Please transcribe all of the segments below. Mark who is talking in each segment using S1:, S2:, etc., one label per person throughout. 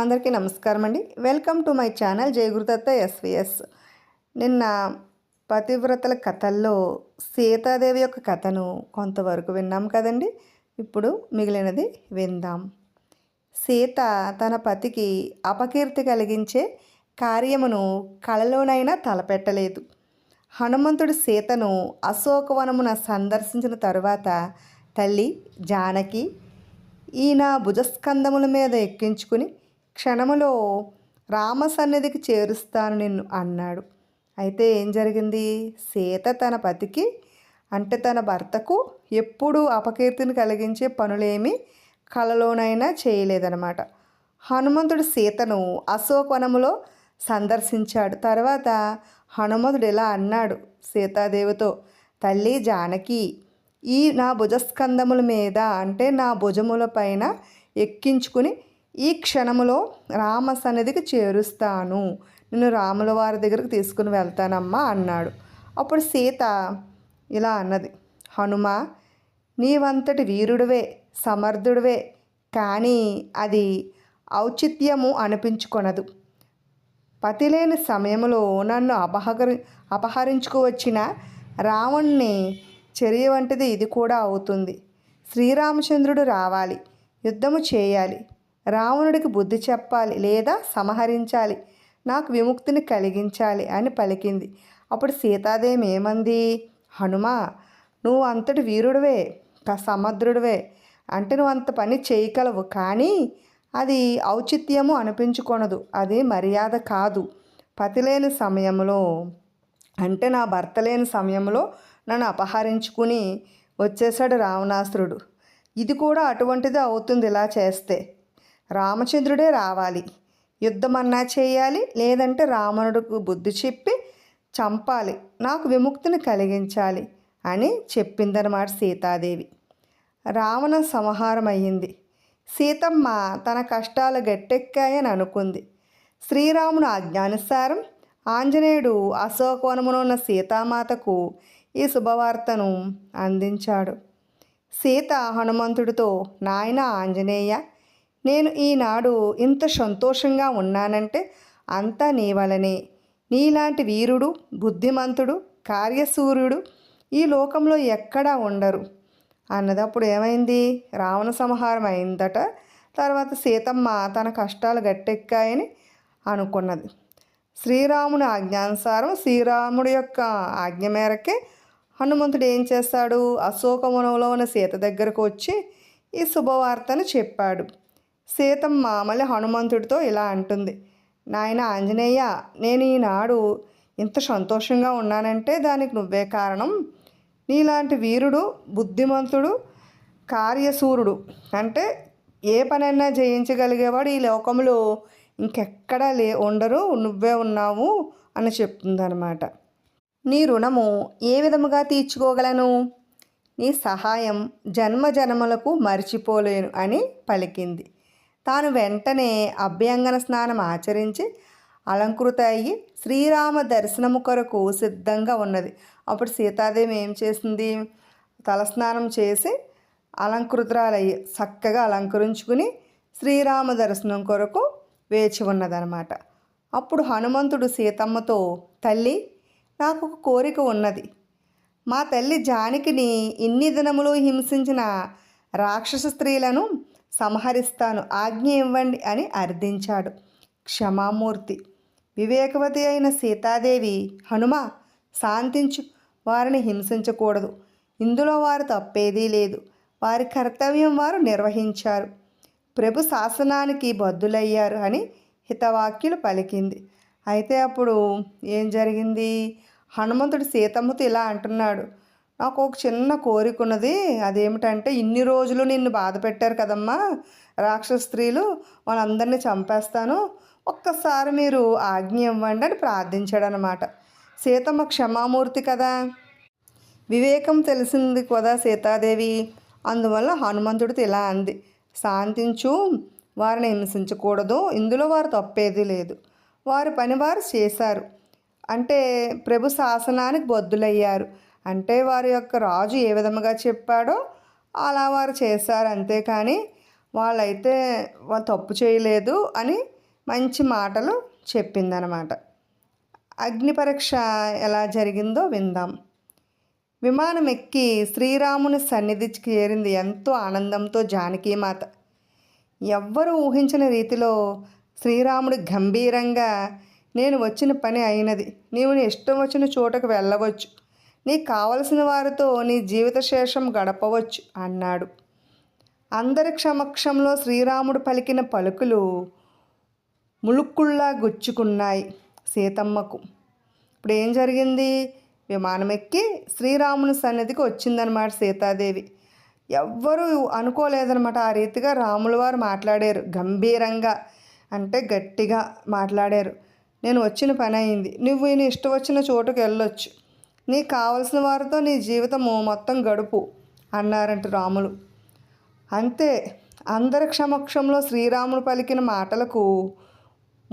S1: అందరికీ నమస్కారం అండి. Welcome to my channel Jayagurudatta SVS. నిన్న పతివ్రతల కథల్లో సీతాదేవి యొక్క కథను కొంతవరకు విన్నాం కదండి. ఇప్పుడు మిగిలినది విందాం. సీత తన పతికి అపకీర్తి కలిగించే కార్యమును కలలోనైనా తలపెట్టలేదు. హనుమంతుడు సీతను అశోకవనమున సందర్శించిన తరువాత తల్లి జానకి ఈయన భుజస్కంధముల మీద ఎక్కించుకుని క్షణములో రామ సన్నిధికి చేరుస్తాను నిన్ను అన్నాడు. అయితే ఏం జరిగింది? సీత తన పతికి అంటే తన భర్తకు ఎప్పుడూ అపకీర్తిని కలిగించే పనులేమీ కలలోనైనా చేయలేదన్నమాట. హనుమంతుడు సీతను అశోకవనములో సందర్శించాడు. తర్వాత హనుమంతుడు ఇలా అన్నాడు సీతాదేవితో తల్లి జానకి ఈ నా భుజస్కంధముల మీద అంటే నా భుజముల పైన ఎక్కించుకుని ఈ క్షణములో రామ సన్నిధికి చేరుస్తాను. నిన్ను రాముల వారి దగ్గరకు తీసుకుని వెళ్తానమ్మా అన్నాడు. అప్పుడు సీత ఇలా అన్నది. హనుమ నీవంతటి వీరుడివే సమర్థుడివే కానీ అది ఔచిత్యము అనిపించుకొనదు. పతిలేని సమయంలో నన్ను అపహకరి అపహరించుకువచ్చిన రావణ్ణి చర్య వంటిది ఇది కూడా అవుతుంది. శ్రీరామచంద్రుడు రావాలి. యుద్ధము చేయాలి. రావణుడికి బుద్ధి చెప్పాలి లేదా సంహరించాలి. నాకు విముక్తిని కలిగించాలి అని పలికింది. అప్పుడు సీతాదేవి ఏమంది? హనుమా నువ్వు అంతటి వీరుడివే సమద్రుడివే. అంటే నువ్వు అంత పని చేయగలవు. కానీ అది ఔచిత్యము అనిపించుకొనదు. అది మర్యాద కాదు. పతి లేని సమయంలో అంటే నా భర్త లేని సమయంలో నన్ను అపహరించుకుని వచ్చేసాడు రావణాసురుడు. ఇది కూడా అటువంటిదే అవుతుంది ఇలా చేస్తే. రామచంద్రుడే రావాలి. యుద్ధమన్నా చేయాలి లేదంటే రావణుడికి బుద్ధి చెప్పి చంపాలి నాకు విముక్తిని కలిగించాలి అని చెప్పిందన్నమాట సీతాదేవి. రావణ సంహారం అయ్యింది సీతమ్మ తన కష్టాలు గట్టెక్కాయని అనుకుంది. శ్రీరాముని ఆజ్ఞానుసారం ఆంజనేయుడు అశోకవనమున ఉన్న సీతామాతకు ఈ శుభవార్తను అందించాడు. సీత హనుమంతుడితో నాయన ఆంజనేయ నేను ఈనాడు ఇంత సంతోషంగా ఉన్నానంటే అంతా నీ వలనే. నీలాంటి వీరుడు బుద్ధిమంతుడు కార్యసూర్యుడు ఈ లోకంలో ఎక్కడా ఉండరు. అన్నదప్పుడు ఏమైంది? రావణ సంహారం అయిందట. తర్వాత సీతమ్మ తన కష్టాలు గట్టెక్కాయని అనుకున్నది. శ్రీరాముని ఆజ్ఞానుసారం శ్రీరాముడి యొక్క ఆజ్ఞ మేరకే హనుమంతుడు ఏం చేస్తాడు? అశోకవనంలో ఉన్న సీత దగ్గరకు వచ్చి ఈ శుభవార్తను చెప్పాడు. సీతమ్మ మళ్ళీ హనుమంతుడితో ఇలా అంటుంది. నాయన ఆంజనేయ నేను ఈనాడు ఇంత సంతోషంగా ఉన్నానంటే దానికి నువ్వే కారణం? నీలాంటి వీరుడు బుద్ధిమంతుడు కార్యసూరుడు అంటే ఏ పనైనా జయించగలిగేవాడు ఈ లోకంలో ఇంకెక్కడా లే ఉండరు నువ్వే ఉన్నావు అని చెప్తుందనమాట నీ రుణము ఏ విధముగా తీర్చుకోగలను? నీ సహాయం జన్మ జన్మలకు మర్చిపోలేను అని పలికింది. తాను వెంటనే అభ్యంగన స్నానం ఆచరించి అలంకృత అయ్యి శ్రీరామ దర్శనము కొరకు సిద్ధంగా ఉన్నది. అప్పుడు సీతాదేవి ఏం చేసింది? తలస్నానం చేసి అలంకృతురాలయ్యి చక్కగా అలంకరించుకుని శ్రీరామ దర్శనం కొరకు వేచి ఉన్నదనమాట అప్పుడు హనుమంతుడు సీతమ్మతో తల్లి నాకు ఒక కోరిక ఉన్నది. మా తల్లి జానకిని ఇన్ని దినములు హింసించిన రాక్షస స్త్రీలను సంహరిస్తాను ఆజ్ఞ ఇవ్వండి అని అర్థించాడు క్షమామూర్తి. వివేకవతి అయిన సీతాదేవి హనుమ శాంతించు వారిని హింసించకూడదు. ఇందులో వారు తప్పేదీ లేదు. వారి కర్తవ్యం వారు నిర్వహించారు. ప్రభు శాసనానికి బద్దులయ్యారు అని హితవాక్యులు పలికింది. అయితే అప్పుడు ఏం జరిగింది? హనుమంతుడు సీతమ్మతో ఇలా అంటున్నాడు. నాకు ఒక చిన్న కోరిక ఉన్నది. అదేమిటంటే ఇన్ని రోజులు నిన్ను బాధ పెట్టారు కదమ్మా రాక్షస స్త్రీలు. వాళ్ళందరినీ చంపేస్తాను. ఒక్కసారి మీరు ఆజ్ఞ ఇవ్వండి అని ప్రార్థించాడనమాట. సీతమ్మ క్షమామూర్తి కదా. వివేకం తెలిసింది కదా సీతాదేవి. అందువల్ల హనుమంతుడితో ఇలా అంది. శాంతించు వారిని హింసించకూడదు. ఇందులో వారు తప్పేది లేదు. వారి పని వారు చేశారు. అంటే ప్రభు శాసనానికి బొద్దులయ్యారు. అంటే వారి యొక్క రాజు ఏ విధముగా చెప్పాడో అలా వారు చేశారు అంతేకాని వాళ్ళైతే వాళ్ళు తప్పు చేయలేదు అని మంచి మాటలు చెప్పిందనమాట. అగ్ని పరీక్ష ఎలా జరిగిందో విందాం. విమానం ఎక్కి శ్రీరాముని సన్నిధికి చేరింది ఎంతో ఆనందంతో జానకీమాత. ఎవ్వరూ ఊహించిన రీతిలో శ్రీరాముడు గంభీరంగా నేను వచ్చిన పని అయినది. నీవు నీ ఇష్టం వచ్చిన చోటకు వెళ్ళవచ్చు. నీకు కావలసిన వారితో నీ జీవిత శేషం గడపవచ్చు అన్నాడు. అందరి క్షమక్షంలో శ్రీరాముడు పలికిన పలుకులు ములుక్కుల్లా గుచ్చుకున్నాయి సీతమ్మకు. ఇప్పుడు ఏం జరిగింది? విమానం ఎక్కి శ్రీరాముని సన్నిధికి వచ్చిందనమాట సీతాదేవి. ఎవ్వరూ అనుకోలేదనమాట ఆ రీతిగా రాముల వారు మాట్లాడారు. గంభీరంగా అంటే గట్టిగా మాట్లాడారు. నేను వచ్చిన పని అయింది నువ్వు నేను ఇష్టం వచ్చిన చోటుకు వెళ్ళొచ్చు నీకు కావలసిన వారితో నీ జీవితము మొత్తం గడుపు అన్నారంట రాములు. అంతే అందరి క్షమక్షంలో శ్రీరాములు పలికిన మాటలకు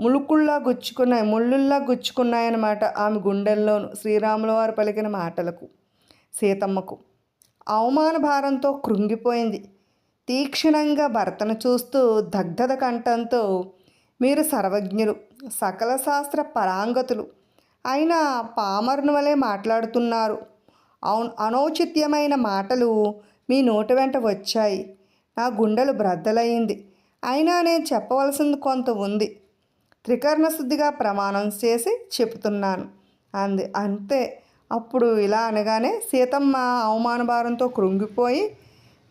S1: ములుకుల్లా గుచ్చుకున్నాయి ముళ్ళుల్లా గుచ్చుకున్నాయన్నమాట ఆమె గుండెల్లోను శ్రీరాముల వారు పలికిన మాటలకు సీతమ్మకు. అవమాన భారంతో కృంగిపోయింది. తీక్షణంగా భర్తను చూస్తూ దగ్ధద కంఠంతో మీరు సర్వజ్ఞులు సకల శాస్త్ర పరాంగతులు ఆయన పామరుని వలె మాట్లాడుతున్నారు. అవును అనౌచిత్యమైన మాటలు మీ నోటి వెంట వచ్చాయి. నా గుండెలు బ్రద్దలయ్యింది. అయినా నేను చెప్పవలసింది కొంత ఉంది. త్రికరణ శుద్ధిగా ప్రమాణం చేసి చెప్తున్నాను అంది. అంతే. అప్పుడు ఇలా అనగానే సీతమ్మ అవమానభారంతో కృంగిపోయి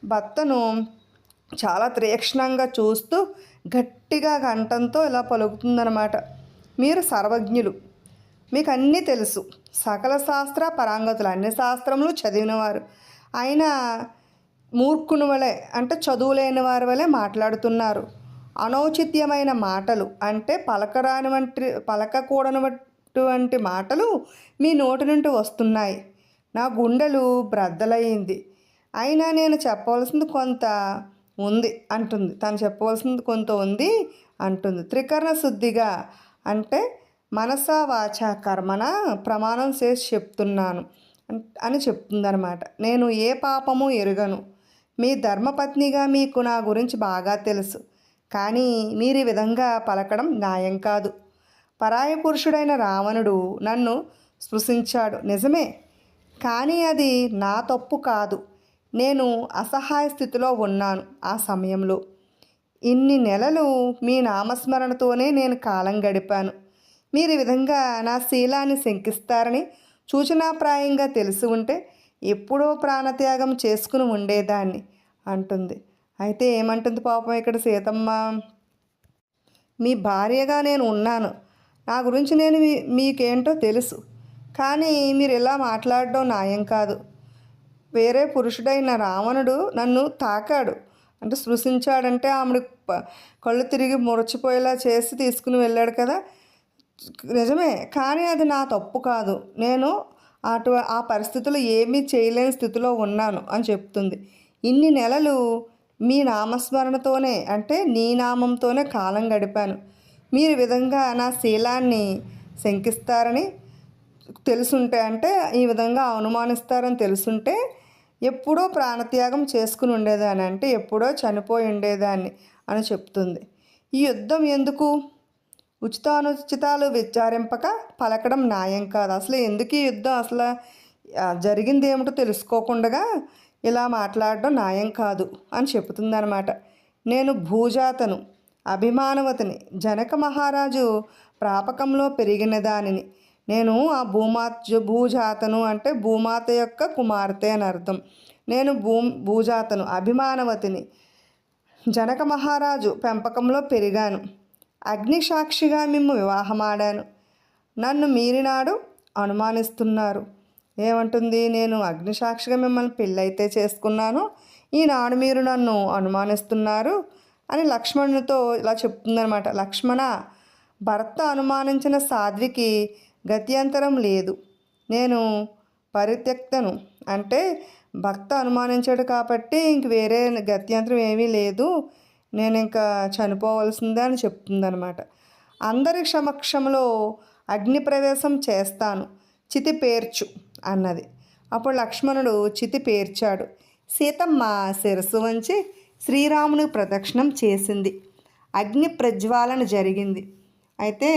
S1: భర్తను చాలా తీక్షణంగా చూస్తూ గట్టిగా కంఠంతో ఇలా పలుకుతుందనమాట మీరు సర్వజ్ఞులు. మీకు అన్నీ తెలుసు. సకల శాస్త్ర పరాంగతులు అన్ని శాస్త్రములు చదివినవారు. అయినా మూర్ఖుని వలె అంటే చదువులేని వారి వలె మాట్లాడుతున్నారు. అనౌచిత్యమైన మాటలు అంటే పలకరాని వంటి పలకకూడనటువంటి మాటలు మీ నోటి నుండి వస్తున్నాయి. నా గుండెలు బ్రద్దలయ్యింది. అయినా నేను చెప్పవలసింది కొంత ఉంది అంటుంది. తను చెప్పవలసింది కొంత ఉంది అంటుంది. త్రికరణ శుద్ధిగా అంటే మనసా వాచ కర్మన ప్రమాణం చేసి చెప్తున్నాను అని చెప్తుందనమాట నేను ఏ పాపము ఎరుగను. మీ ధర్మపత్నిగా మీకు నా గురించి బాగా తెలుసు. కానీ మీరు ఈ విధంగా పలకడం న్యాయం కాదు. పరాయ పురుషుడైన రావణుడు నన్ను స్పృశించాడు. నిజమే. కానీ అది నా తప్పు కాదు. నేను అసహాయ స్థితిలో ఉన్నాను ఆ సమయంలో. ఇన్ని నెలలు మీ నామస్మరణతోనే నేను కాలం గడిపాను. మీరు ఈ విధంగా నా శీలాన్ని శంకిస్తారని సూచనాప్రాయంగా తెలిసి ఉంటే ఎప్పుడో ప్రాణత్యాగం చేసుకుని ఉండేదాన్ని అంటుంది. అయితే ఏమంటుంది పాపం ఇక్కడ సీతమ్మ? మీ భార్యగా నేను ఉన్నాను. నా గురించి నేను మీ మీకేంటో తెలుసు. కానీ మీరు ఇలా మాట్లాడడం న్యాయం కాదు. వేరే పురుషుడైన రావణుడు నన్ను తాకాడు. అంటే స్పృశించాడంటే ఆమెడు కళ్ళు తిరిగి మురచిపోయేలా చేసి తీసుకుని వెళ్ళాడు కదా. నిజమే కానీ అది నా తప్పు కాదు. నేను అటు ఆ పరిస్థితులు ఏమీ చేయలేని స్థితిలో ఉన్నాను అని చెప్తుంది. ఇన్ని నెలలు మీ నామస్మరణతోనే అంటే నీ నామంతోనే కాలం గడిపాను. మీరు విధంగా నా శీలాన్ని శంకిస్తారని తెలుసుంటే అంటే ఈ విధంగా అనుమానిస్తారని తెలుసుంటే ఎప్పుడో ప్రాణత్యాగం చేసుకుని ఉండేదాన్ని అంటే ఎప్పుడో చనిపోయి ఉండేదాన్ని అని చెప్తుంది. ఈ యుద్ధం ఎందుకు? ఉచితానుచితాలు విచారింపక పలకడం న్యాయం కాదు. అసలు ఎందుకు ఈ యుద్ధం? అసలు జరిగింది ఏమిటో తెలుసుకోకుండా ఇలా మాట్లాడడం న్యాయం కాదు అని చెబుతుందనమాట నేను భూజాతను అభిమానవతిని జనక మహారాజు ప్రాపకంలో పెరిగిన దానిని. నేను ఆ భూమాత భూజాతను అంటే భూమాత యొక్క కుమార్తె అని అర్థం. నేను భూ భూజాతను అభిమానవతిని జనక మహారాజు పెంపకంలో పెరిగాను. అగ్నిసాక్షిగా మిమ్ము వివాహమాడాను. నన్ను మీరినాడు అనుమానిస్తున్నారు. ఏమంటుంది? నేను అగ్నిసాక్షిగా మిమ్మల్ని పెళ్ళైతే చేసుకున్నాను. ఈనాడు మీరు నన్ను అనుమానిస్తున్నారు అని లక్ష్మణునితో ఇలా చెప్తుందనమాట లక్ష్మణ భర్త అనుమానించిన సాధ్వికి గత్యంతరం లేదు. నేను పరిత్యక్తను. అంటే భర్త అనుమానించాడు కాబట్టి ఇంక వేరే గత్యంతరం ఏమీ లేదు. నేను ఇంకా చనిపోవలసిందే అని చెప్తుందనమాట అందరి సమక్షంలో అగ్ని ప్రవేశం చేస్తాను. చితి పేర్చు అన్నది. అప్పుడు లక్ష్మణుడు చితి పేర్చాడు. సీతమ్మ శిరస్సు వంచి శ్రీరాముని ప్రదక్షిణం చేసింది. అగ్ని ప్రజ్వాలన జరిగింది. అయితే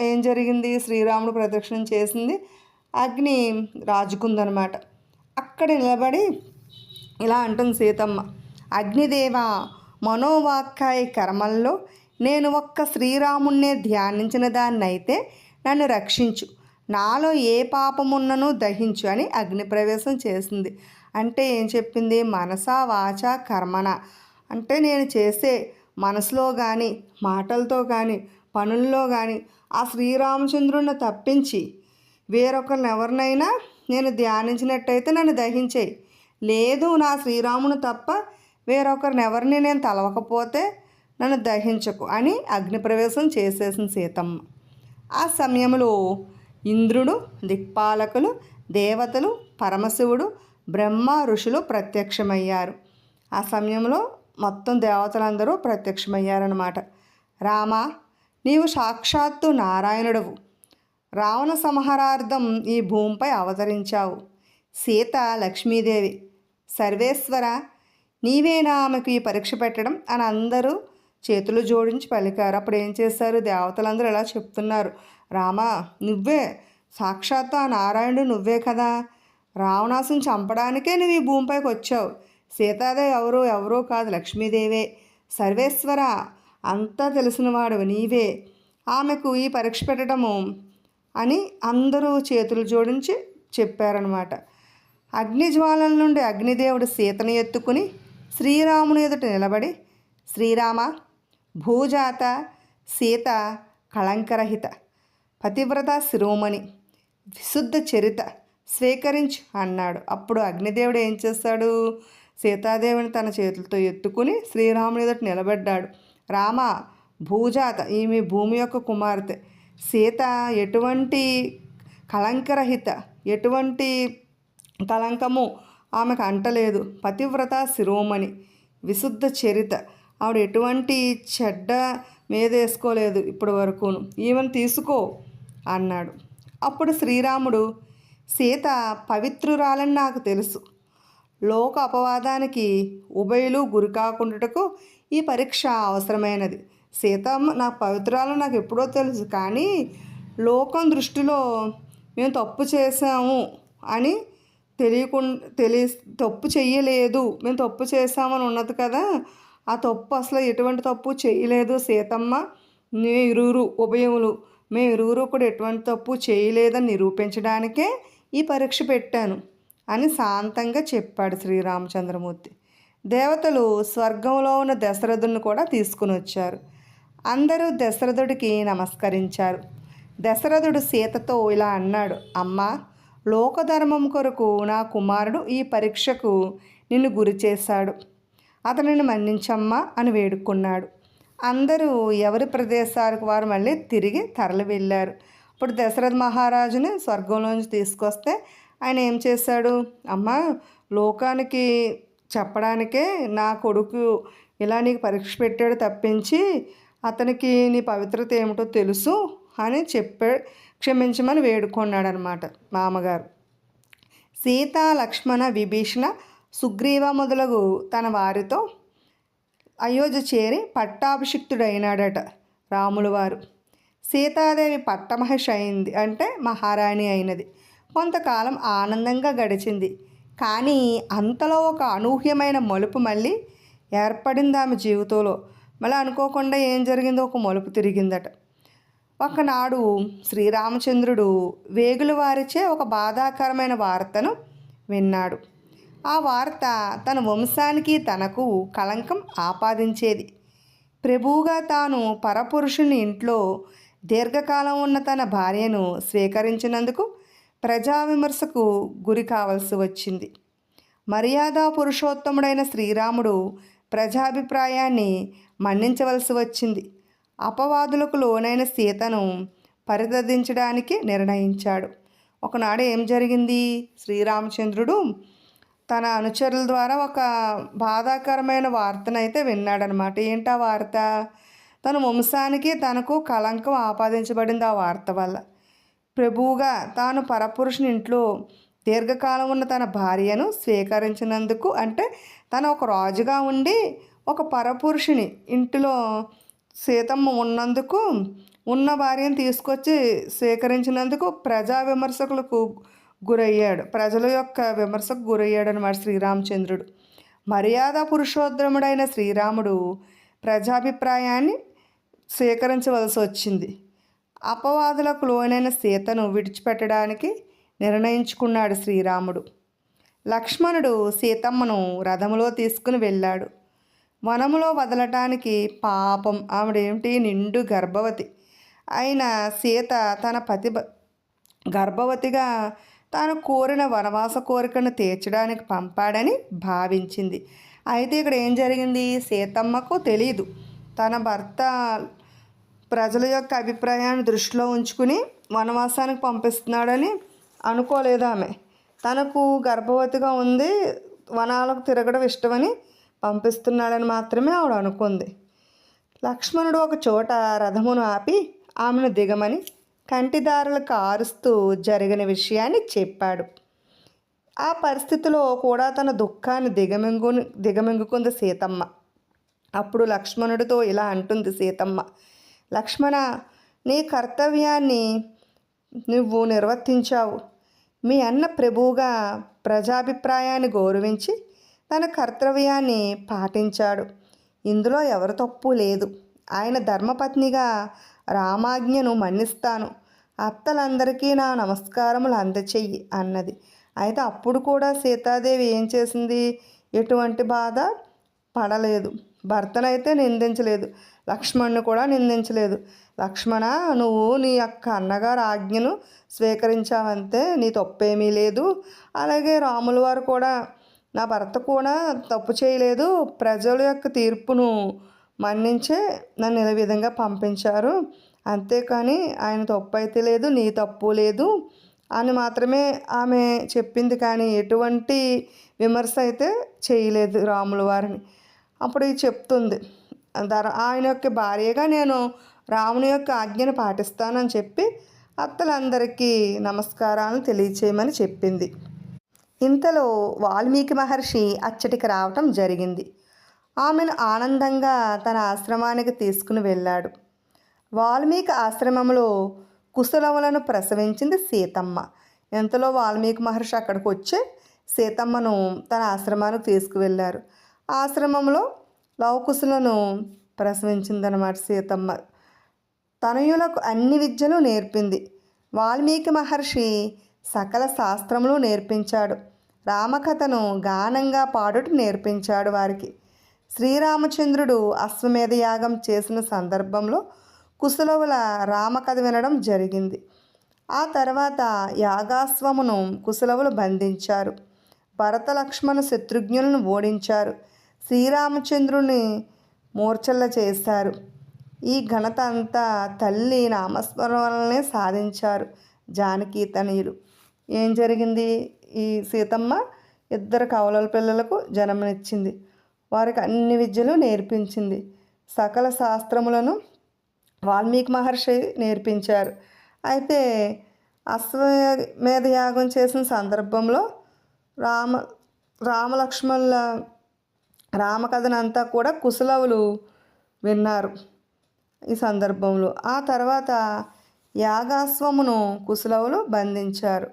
S1: ఏం జరిగింది? శ్రీరాముడు ప్రదక్షిణం చేసింది. అగ్ని రాజుకుందనమాట అక్కడ నిలబడి ఇలా అంటుంది సీతమ్మ. అగ్నిదేవ మనోవాక్కాయ కర్మల్లో నేను ఒక్క శ్రీరాముణ్ణే ధ్యానించిన దాన్నైతే నన్ను రక్షించు. నాలో ఏ పాపమున్ననూ దహించు అని అగ్నిప్రవేశం చేసింది. అంటే ఏం చెప్పింది? మనసా వాచ కర్మణ అంటే నేను చేసే మనసులో కానీ మాటలతో కానీ పనుల్లో కానీ ఆ శ్రీరామచంద్రుని తప్పించి వేరొకరిని ఎవరినైనా నేను ధ్యానించినట్టయితే నన్ను దహించేయి. లేదు నా శ్రీరామును తప్ప వేరొకరిని ఎవరిని నేను తలవకపోతే నన్ను దహించకు అని అగ్నిప్రవేశం చేసేసింది సీతమ్మ. ఆ సమయంలో ఇంద్రుడు దిక్పాలకులు దేవతలు పరమశివుడు బ్రహ్మ ఋషులు ప్రత్యక్షమయ్యారు. ఆ సమయంలో మొత్తం దేవతలందరూ ప్రత్యక్షమయ్యారనమాట రామ నీవు సాక్షాత్తు నారాయణుడవు. రావణ సంహారార్థం ఈ భూమిపై అవతరించావు. సీత లక్ష్మీదేవి సర్వేశ్వర నీవేనా ఆమెకు ఈ పరీక్ష పెట్టడం అని అందరూ చేతులు జోడించి పలికారు. అప్పుడు ఏం చేశారు? దేవతలందరూ ఇలా చెప్తున్నారు. రామా నువ్వే సాక్షాత్తు ఆ నారాయణుడు నువ్వే కదా. రావణాసుని చంపడానికే నువ్వు ఈ భూమిపైకి వచ్చావు. సీతాదేవి ఎవరో ఎవరో కాదు లక్ష్మీదేవే. సర్వేశ్వర అంతా తెలిసినవాడు నీవే. ఆమెకు ఈ పరీక్ష పెట్టడము అని అందరూ చేతులు జోడించి చెప్పారనమాట అగ్నిజ్వాలల నుండి అగ్నిదేవుడు సీతను ఎత్తుకుని శ్రీరాముని ఎదుట నిలబడి శ్రీరామ భూజాత సీత కళంకరహిత పతివ్రత శిరోమణి విశుద్ధ చరిత స్వీకరించు అన్నాడు. అప్పుడు అగ్నిదేవుడు ఏం చేస్తాడు? సీతాదేవిని తన చేతులతో ఎత్తుకుని శ్రీరాముని ఎదుట నిలబడ్డాడు. రామ భూజాత ఈమె భూమి యొక్క కుమార్తె సీత ఎటువంటి కళంకరహిత ఎటువంటి కళంకము ఆమెకు అంటలేదు. పతివ్రత శిరోమణి. విశుద్ధ చరిత. ఆవిడ ఎటువంటి చెడ్డ మీద వేసుకోలేదు ఇప్పటి వరకును ఈమెను తీసుకో అన్నాడు. అప్పుడు శ్రీరాముడు సీత పవిత్రురాలని నాకు తెలుసు. లోక అపవాదానికి ఉభయులు గురి కాకుండాటకు ఈ పరీక్ష అవసరమైనది. సీతమ్మ నాకు పవిత్రాలు నాకు ఎప్పుడో తెలుసు కానీ లోకం దృష్టిలో మేము తప్పు చేసాము అని తెలియకుండా తెలియ తప్పు చెయ్యలేదు. మేము తప్పు చేసామని ఉన్నది కదా ఆ తప్పు అసలు ఎటువంటి తప్పు చేయలేదు సీతమ్మ మేము ఇరువురు ఉభయములు మేము ఇరువురు కూడా ఎటువంటి తప్పు చేయలేదని నిరూపించడానికే ఈ పరీక్ష పెట్టాను అని శాంతంగా చెప్పాడు శ్రీరామచంద్రమూర్తి. దేవతలు స్వర్గంలో ఉన్న దశరథుని కూడా తీసుకుని వచ్చారు. అందరూ దశరథుడికి నమస్కరించారు. దశరథుడు సీతతో ఇలా అన్నాడు అమ్మా లోకధర్మం కొరకు నా కుమారుడు ఈ పరీక్షకు నిన్ను గురి చేశాడు. అతనిని మన్నించమ్మా అని వేడుకున్నాడు. అందరూ ఎవరి ప్రదేశాలకు వారు మళ్ళీ తిరిగి తరలి వెళ్ళారు. ఇప్పుడు దశరథ మహారాజుని స్వర్గంలోంచి తీసుకొస్తే ఆయన ఏం చేశాడు? అమ్మ లోకానికి చెప్పడానికే నా కొడుకు ఇలా నీకు పరీక్ష పెట్టాడు తప్పించి అతనికి నీ పవిత్రత ఏమిటో తెలుసు? అని చెప్పే క్షమించమని వేడుకున్నాడు అనమాట మామగారు. సీత లక్ష్మణ విభీషణ సుగ్రీవ మొదలగు తన వారితో అయోధ్య చేరి పట్టాభిషిక్తుడైనాడట రాముల వారు. సీతాదేవి పట్టమహిషి అయింది అంటే మహారాణి అయినది. కొంతకాలం ఆనందంగా గడిచింది. కానీ అంతలో ఒక అనూహ్యమైన మలుపు మళ్ళీ ఏర్పడింది ఆమె జీవితంలో. మళ్ళీ అనుకోకుండా ఏం జరిగిందో ఒక మలుపు తిరిగిందట. ఒకనాడు శ్రీరామచంద్రుడు వేగుల వారిచే ఒక బాధాకరమైన వార్తను విన్నాడు. ఆ వార్త తన వంశానికి తనకు కళంకం ఆపాదించేది. ప్రభువుగా తాను పరపురుషుని ఇంట్లో దీర్ఘకాలం ఉన్న తన భార్యను స్వీకరించినందుకు ప్రజా విమర్శకు గురి కావలసి వచ్చింది. మర్యాద పురుషోత్తముడైన శ్రీరాముడు ప్రజాభిప్రాయాన్ని మన్నించవలసి వచ్చింది. అపవాదులకు లోనైన సీతను పరిదర్శించడానికి నిర్ణయించాడు. ఒకనాడు ఏం జరిగింది? శ్రీరామచంద్రుడు తన అనుచరుల ద్వారా ఒక బాధాకరమైన వార్తనైతే విన్నాడనమాట ఏంటి ఆ వార్త? తన వంశానికి తనకు కళంకం ఆపాదించబడింది ఆ వార్త వల్ల. ప్రభువుగా తాను పరపురుషుని ఇంట్లో దీర్ఘకాలం ఉన్న తన భార్యను స్వీకరించినందుకు అంటే తను ఒక రాజుగా ఉండి ఒక పరపురుషుని ఇంటిలో సీతమ్మ ఉన్నందుకు ఉన్న భార్యను తీసుకొచ్చి స్వీకరించినందుకు ప్రజా విమర్శకులకు గురయ్యాడు. ప్రజల యొక్క విమర్శకు గురయ్యాడు అనమాట శ్రీరామచంద్రుడు. మర్యాద పురుషోద్రముడైన శ్రీరాముడు ప్రజాభిప్రాయాన్ని స్వీకరించవలసి వచ్చింది. అపవాదులకు లోనైన సీతను విడిచిపెట్టడానికి నిర్ణయించుకున్నాడు శ్రీరాముడు. లక్ష్మణుడు సీతమ్మను రథములో తీసుకుని వెళ్ళాడు. వనములో వదలటానికి పాపం. ఆవిడేమిటి? నిండు గర్భవతి. అయిన సీత తన పతి గర్భవతిగా తాను కోరిన వనవాస కోరికను తీర్చడానికి పంపాడని భావించింది. అయితే ఇక్కడ ఏం జరిగింది? సీతమ్మకు తెలియదు తన భర్త ప్రజల యొక్క అభిప్రాయాన్ని దృష్టిలో ఉంచుకుని వనవాసానికి పంపిస్తున్నాడని అనుకోలేదు ఆమె. తనకు గర్భవతిగా ఉంది. వనాలకు తిరగడం ఇష్టమని పంపిస్తున్నాడని మాత్రమే ఆవిడ అనుకుంది. లక్ష్మణుడు ఒక చోట రథమును ఆపి ఆమెను దిగమని కంటిదారులకు కారుస్తూ జరిగిన విషయాన్ని చెప్పాడు. ఆ పరిస్థితిలో కూడా తన దుఃఖాన్ని దిగమింగు దిగమింగుకుంది సీతమ్మ. అప్పుడు లక్ష్మణుడితో ఇలా అంటుంది సీతమ్మ. లక్ష్మణ నీ కర్తవ్యాన్ని నువ్వు నిర్వర్తించావు. మీ అన్న ప్రభువుగా ప్రజాభిప్రాయాన్ని గౌరవించి తన కర్తవ్యాన్ని పాటించాడు. ఇందులో ఎవరి తప్పు లేదు. ఆయన ధర్మపత్నిగా రామాజ్ఞను మన్నిస్తాను. అత్తలందరికీ నా నమస్కారములు అందచెయ్యి అన్నది. అయితే అప్పుడు కూడా సీతాదేవి ఏం చేసింది? ఎటువంటి బాధ? పడలేదు. భర్తనైతే నిందించలేదు. లక్ష్మణ్ని కూడా నిందించలేదు. లక్ష్మణ నువ్వు నీ యొక్క అన్నగారు ఆజ్ఞను స్వీకరించావంతే నీ తప్పేమీ లేదు. అలాగే రాముల వారు కూడా నా భర్త కూడా తప్పు చేయలేదు. ప్రజల యొక్క తీర్పును మన్నించే నన్ను ఇలా విధంగా పంపించారు. అంతేకాని ఆయన తప్పు అయితే లేదు నీ తప్పు లేదు అని మాత్రమే ఆమె చెప్పింది. కానీ ఎటువంటి విమర్శ అయితే చేయలేదు రాముల వారిని. అప్పుడు ఇది చెప్తుంది. ధర ఆయన యొక్క భార్యగా నేను రాముని యొక్క ఆజ్ఞను పాటిస్తానని చెప్పి అత్తలందరికీ నమస్కారాలను తెలియచేయమని చెప్పింది. ఇంతలో వాల్మీకి మహర్షి అచ్చటికి రావటం జరిగింది. ఆమెను ఆనందంగా తన ఆశ్రమానికి తీసుకుని వెళ్ళాడు. వాల్మీకి ఆశ్రమంలో కుశలములను ప్రసవించింది సీతమ్మ. ఎంతలో వాల్మీకి మహర్షి అక్కడికి వచ్చి సీతమ్మను తన ఆశ్రమానికి తీసుకువెళ్ళారు. ఆశ్రమంలో లవకుశులను ప్రసవించిందనమాట సీతమ్మ. తనయులకు అన్ని విద్యలు నేర్పింది. వాల్మీకి మహర్షి సకల శాస్త్రములు నేర్పించాడు. రామకథను గానంగా పాడుట నేర్పించాడు వారికి. శ్రీరామచంద్రుడు అశ్వమేధ యాగం చేసిన సందర్భంలో కుశలవుల రామకథ వినడం జరిగింది. ఆ తర్వాత యాగాశ్వమును కుశలవులు బంధించారు. భరత లక్ష్మణ శత్రుఘ్నులను ఓడించారు. శ్రీరామచంద్రుని మూర్ఛల్ల చేశారు. ఈ ఘనత అంతా తల్లి నామస్మరణ వలనే సాధించారు జానకీతనయులు. ఏం జరిగింది? ఈ సీతమ్మ ఇద్దరు కవలల పిల్లలకు జన్మనిచ్చింది. వారికి అన్ని విద్యలు నేర్పించింది. సకల శాస్త్రములను వాల్మీకి మహర్షి నేర్పించారు. అయితే అశ్వమేధ యాగం చేసిన సందర్భంలో రామ రామలక్ష్మణుల రామకథనంతా కూడా కుశలవులు విన్నారు ఈ సందర్భంలో. ఆ తర్వాత యాగాశ్వమును కుశలవులు బంధించారు.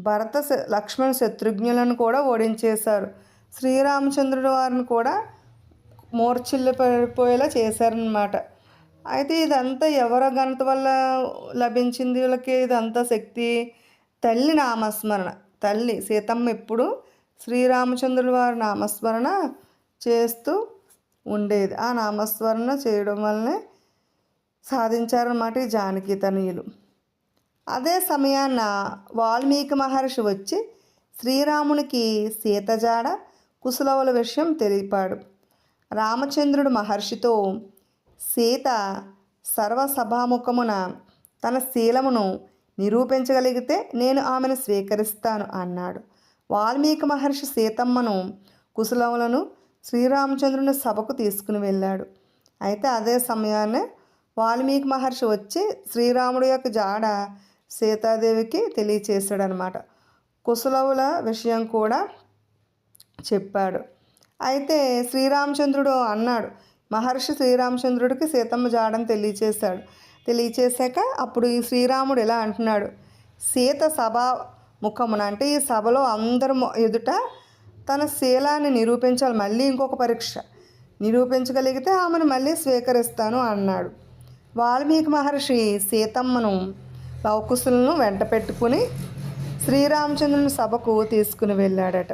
S1: భరత శ- లక్ష్మణ శత్రుఘ్నులను కూడా ఓడించేశారు. శ్రీరామచంద్రుడు వారిని కూడా మూర్ఛిల్లు పడిపోయేలా చేశారనమాట అయితే ఇదంతా ఎవరో ఘనత వల్ల లభించింది వీళ్ళకి? ఇదంతా శక్తి తల్లి నామస్మరణ. తల్లి సీతమ్మ ఎప్పుడు శ్రీరామచంద్రుల వారి నామస్మరణ చేస్తూ ఉండేది. ఆ నామస్మరణ చేయడం వల్లనే సాధించారన్నమాట ఈ జానకి తనయులు. అదే సమయాన వాల్మీకి మహర్షి వచ్చి శ్రీరామునికి సీతజాడ కుశలవుల విషయం తెలిపాడు. రామచంద్రుడు మహర్షితో సీత సర్వసభాముఖమున తన శీలమును నిరూపించగలిగితే నేను ఆమెను స్వీకరిస్తాను అన్నాడు. వాల్మీకి మహర్షి సీతమ్మను కుశలవులను శ్రీరామచంద్రుని సభకు తీసుకుని వెళ్ళాడు. అయితే అదే సమయాన్నే వాల్మీకి మహర్షి వచ్చి శ్రీరాముడి యొక్క జాడ సీతాదేవికి తెలియచేశాడనమాట. కుశలవుల విషయం కూడా చెప్పాడు. అయితే శ్రీరామచంద్రుడు అన్నాడు మహర్షి శ్రీరామచంద్రుడికి సీతమ్మ జాడని తెలియచేశాడు. తెలియచేశాక అప్పుడు ఈ శ్రీరాముడు ఇలా అంటున్నాడు సీత సభ ముఖమున అంటే ఈ సభలో అందరి ఎదుట తన శీలాన్ని నిరూపించాలి మళ్ళీ ఇంకొక పరీక్ష. నిరూపించగలిగితే ఆమెను మళ్ళీ స్వీకరిస్తాను అన్నాడు. వాల్మీకి మహర్షి సీతమ్మను లవకుశులను వెంట పెట్టుకుని శ్రీరామచంద్రుని సభకు తీసుకుని వెళ్ళాడట.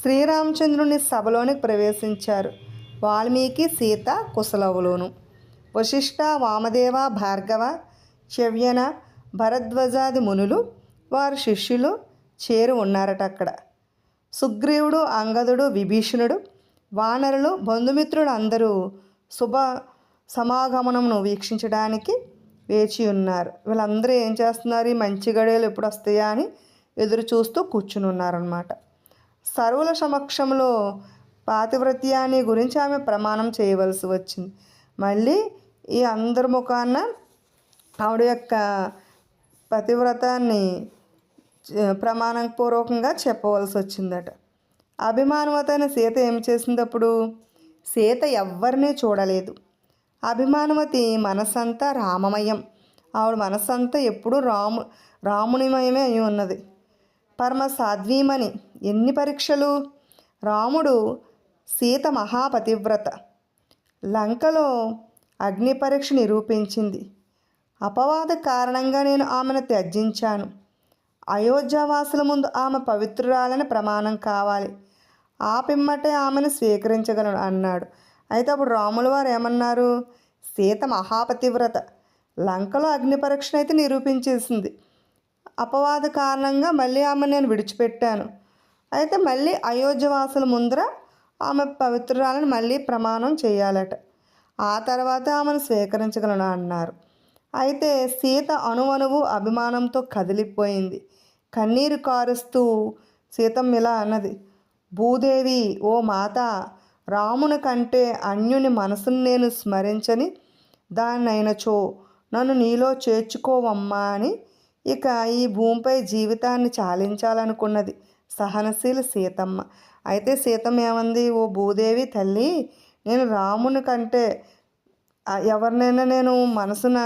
S1: శ్రీరామచంద్రుని సభలోనికి ప్రవేశించారు. వాల్మీకి సీత కుశలవులోను. వశిష్ఠ వామదేవ భార్గవ చెవ్యన భరద్వజాది మునులు వారి శిష్యులు చేరి ఉన్నారట అక్కడ. సుగ్రీవుడు అంగదుడు విభీషణుడు వానరులు బంధుమిత్రులు అందరూ శుభ సమాగమనమును వీక్షించడానికి వేచి ఉన్నారు. వీళ్ళందరూ ఏం చేస్తున్నారు? ఈ మంచి గడియలు ఎప్పుడు వస్తాయా అని ఎదురు చూస్తూ కూర్చుని ఉన్నారనమాట సరువుల సమక్షంలో పాతివ్రత్యాన్ని గురించి ఆమె ప్రమాణం చేయవలసి వచ్చింది. మళ్ళీ ఈ అందరి ముఖాన ఆవిడ యొక్క పతివ్రతాన్ని ప్రమాణపూర్వకంగా చెప్పవలసి వచ్చిందట. అభిమానవతైన సీత ఏం చేసిందప్పుడు? సీత ఎవ్వరినీ చూడలేదు. అభిమానవతి మనసంతా రామమయం. ఆవిడ మనసంతా ఎప్పుడూ రాము రామునిమయమే అయి ఉన్నది. పరమ సాధ్వీమని ఎన్ని పరీక్షలు? రాముడు సీత మహాపతివ్రత. లంకలో అగ్ని పరీక్ష నిరూపించింది. అపవాద కారణంగా నేను ఆమెను త్యజించాను. అయోధ్యావాసుల ముందు ఆమె పవిత్రురాలని ప్రమాణం కావాలి. ఆ పిమ్మటే ఆమెను స్వీకరించగలను అన్నాడు. అయితే అప్పుడు రాముల వారు ఏమన్నారు? సీత మహాపతివ్రత. లంకలో అగ్ని పరీక్షను అయితే నిరూపించేసింది. అపవాద కారణంగా మళ్ళీ ఆమె నేను విడిచిపెట్టాను. అయితే మళ్ళీ అయోధ్యవాసుల ముందర ఆమె పవిత్రురాలను మళ్ళీ ప్రమాణం చేయాలట. ఆ తర్వాత ఆమెను స్వీకరించగలను అన్నారు. అయితే సీత అణువణువు అభిమానంతో కదిలిపోయింది. కన్నీరు కారుస్తూ సీతమ్మ ఇలా అన్నది. భూదేవి ఓ మాత రాముని కంటే అన్యుని మనసును నేను స్మరించని దాన్నైనచో నన్ను నీలో చేర్చుకోవమ్మా అని ఇక ఈ భూమిపై జీవితాన్ని చాలించాలనుకున్నది సహనశీల సీతమ్మ. అయితే సీతమ్మ ఏమంది ఓ భూదేవి తల్లి నేను రాముని కంటే ఎవరినైనా నేను మనసున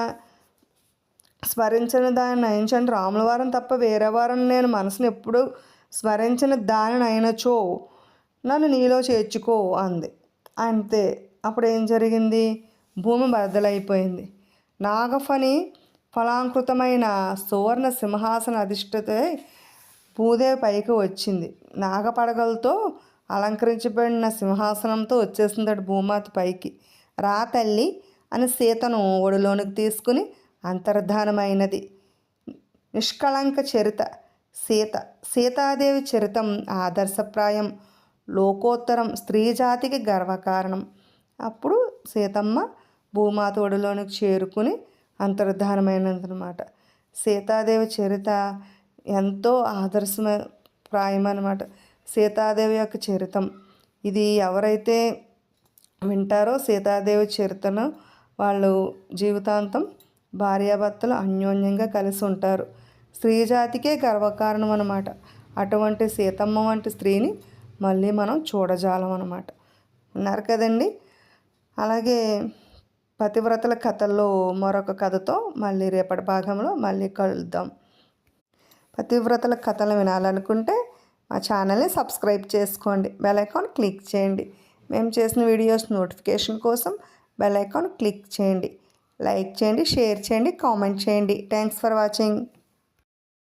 S1: స్మరించిన దానిని నయించండి రాముల వారం తప్ప వేరే వారం నేను మనసును ఎప్పుడు స్మరించిన దానిని అయినచో నన్ను నీలో చేర్చుకో అంది. అంతే. అప్పుడు ఏం జరిగింది? భూమి బద్దలైపోయింది. నాగఫని ఫలాంకృతమైన సువర్ణ సింహాసన అధిష్టతే భూదేవి పైకి వచ్చింది. నాగపడగలతో అలంకరించబడిన సింహాసనంతో వచ్చేసిందట భూమాత పైకి. రా తల్లి అని సీతను ఒడిలోనికి తీసుకుని అంతర్ధానమైనది. నిష్కళంక చరిత సీత. సీతాదేవి చరితం ఆదర్శప్రాయం. లోకోత్తరం స్త్రీ జాతికి గర్వకారణం. అప్పుడు సీతమ్మ భూమాతోడిలోనికి చేరుకుని అంతర్ధానమైనదనమాట సీతాదేవి చరిత ఎంతో ఆదర్శమ ప్రాయమన్నమాట. సీతాదేవి యొక్క చరితం. ఇది ఎవరైతే వింటారో సీతాదేవి చరితను వాళ్ళు జీవితాంతం భార్యాభర్తలు అన్యోన్యంగా కలిసి ఉంటారు. స్త్రీ జాతికే గర్వకారణం అనమాట అటువంటి సీతమ్మ వంటి స్త్రీని మళ్ళీ మనం చూడజాలం అనమాట ఉన్నారు కదండి? అలాగే పతివ్రతల కథల్లో మరొక కథతో మళ్ళీ రేపటి భాగంలో మళ్ళీ కలుద్దాం. పతివ్రతల కథలు వినాలనుకుంటే మా ఛానల్ని సబ్స్క్రైబ్ చేసుకోండి. బెల్ ఐకాన్ క్లిక్ చేయండి. మేము చేసిన వీడియోస్ నోటిఫికేషన్ కోసం బెల్ ఐకాన్ క్లిక్ చేయండి. లైక్ చేయండి షేర్ చేయండి కామెంట్ చేయండి. Thanks for watching.